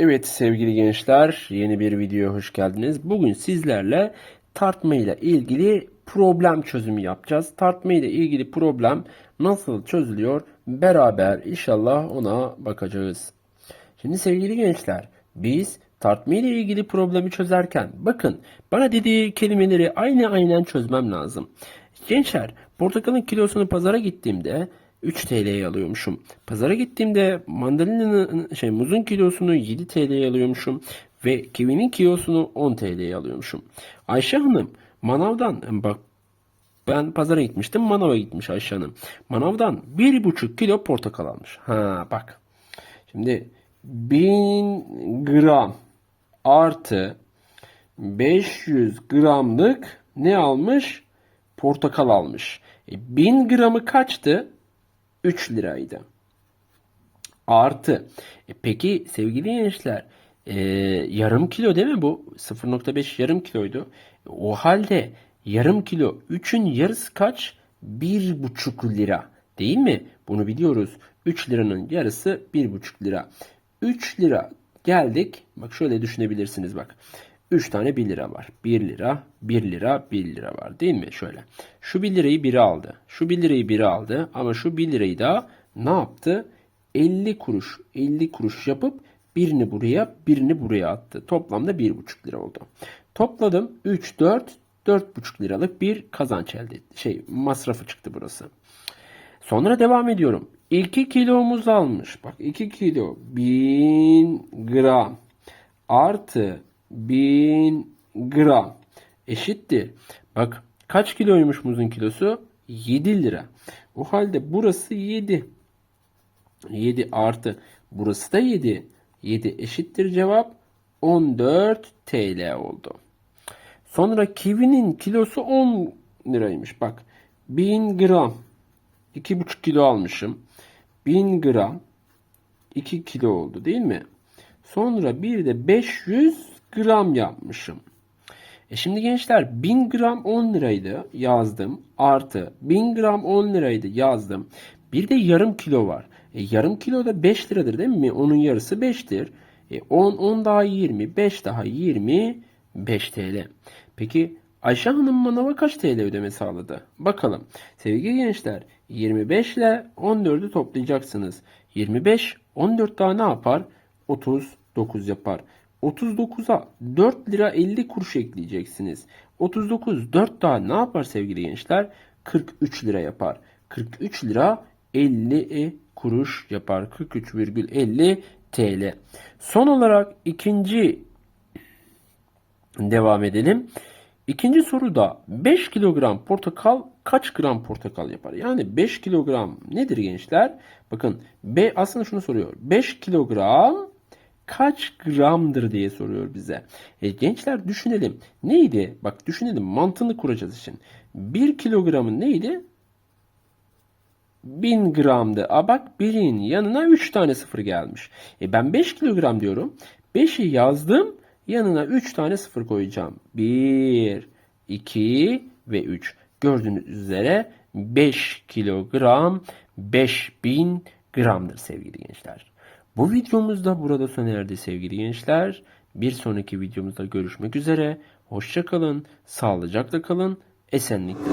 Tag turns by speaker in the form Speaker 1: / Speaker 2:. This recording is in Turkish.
Speaker 1: Evet sevgili gençler yeni bir videoya hoş geldiniz. Bugün sizlerle tartma ile ilgili problem çözümü yapacağız. Tartma ile ilgili problem nasıl çözülüyor beraber inşallah ona bakacağız. Şimdi sevgili gençler biz tartma ile ilgili problemi çözerken bakın bana dediği kelimeleri aynı aynen çözmem lazım. Gençler portakalın kilosunu pazara gittiğimde 3 TL'ye alıyormuşum. Pazara gittiğimde mandalina'nın şey muzun kilosunu 7 TL'ye alıyormuşum ve kivinin kilosunu 10 TL'ye alıyormuşum. Ayşe Hanım manavdan bak ben pazara gitmiştim manava gitmiş Ayşe Hanım. Manavdan 1,5 kilo portakal almış. Ha bak. Şimdi 1000 gram artı 500 gramlık ne almış? Portakal almış. E, 1000 gramı kaçtı? 3 liraydı. Artı. E, peki sevgili gençler e, yarım kilo değil mi bu? 0.5 yarım kiloydu. O halde yarım kilo 3'ün yarısı kaç? 1,5 lira. Değil mi? Bunu biliyoruz. 3 liranın yarısı 1,5 lira. 3 lira geldik. Bak şöyle düşünebilirsiniz bak. 3 tane 1 lira var. 1 lira, 1 lira, 1 lira var değil mi? Şöyle. Şu 1 lirayı biri aldı. Şu 1 lirayı biri aldı. Ama şu 1 lirayı da ne yaptı? 50 kuruş, 50 kuruş yapıp birini buraya, birini buraya attı. Toplamda 1,5 lira oldu. Topladım. 3, 4, 4,5 liralık bir kazanç elde etti. Şey masrafı çıktı burası. Sonra devam ediyorum. 2 kilomuz almış. Bak 2 kilo 1000 gram artı 1000 gram eşittir. Bak kaç kiloymuş muzun kilosu? 7 lira. O halde burası 7. 7 artı burası da 7. 7 eşittir cevap 14 TL oldu. Sonra kivinin kilosu 10 liraymış. Bak 1000 gram 2,5 kilo almışım. 1000 gram 2 kilo oldu değil mi? Sonra bir de 500 gram yapmışım. E şimdi gençler 1000 gram 10 liraydı yazdım. Artı 1000 gram 10 liraydı yazdım. Bir de yarım kilo var. E yarım kilo da 5 liradır değil mi? Onun yarısı 5'tir. E 10, 10 daha 20, 5 daha 20, 5 TL. Peki Ayşe Hanım manava kaç TL ödeme sağladı? Bakalım. Sevgili gençler 25 ile 14'ü toplayacaksınız. 25 14 daha ne yapar? 39 yapar. 39'a 4 lira 50 kuruş ekleyeceksiniz. 39 4 daha ne yapar sevgili gençler? 43 lira yapar. 43 lira 50 kuruş yapar. 43,50 TL. Son olarak ikinci devam edelim. İkinci soruda 5 kilogram portakal kaç gram portakal yapar? Yani 5 kilogram nedir gençler? Bakın B aslında şunu soruyor. 5 kilogram kaç gramdır diye soruyor bize. E, gençler düşünelim. Neydi? Bak düşünelim mantığını kuracağız için. 1 kilogramın neydi? 1000 gramdı. A bak birin yanına 3 tane sıfır gelmiş. E ben 5 kilogram diyorum. 5'i yazdım. Yanına 3 tane sıfır koyacağım. 1, 2 ve 3. Gördüğünüz üzere 5 kilogram 5000 gramdır sevgili gençler. Bu videomuz da burada sona erdi sevgili gençler. Bir sonraki videomuzda görüşmek üzere. Hoşça kalın, sağlıcakla kalın, esenlikle.